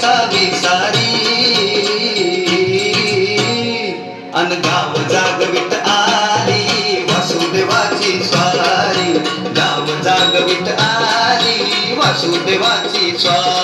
सारी। सारी अनगाव जागवित आली वासुदेवाची स्वारी। गाव जागवित आली वासुदेवाची स्वारी।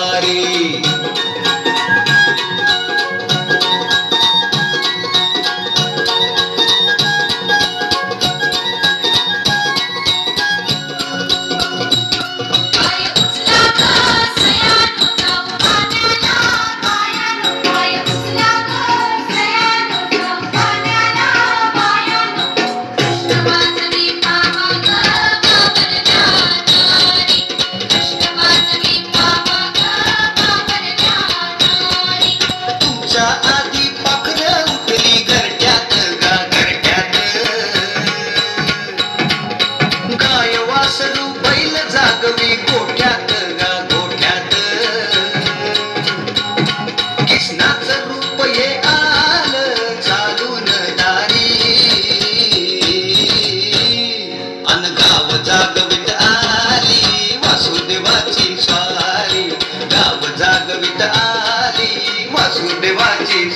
देवाची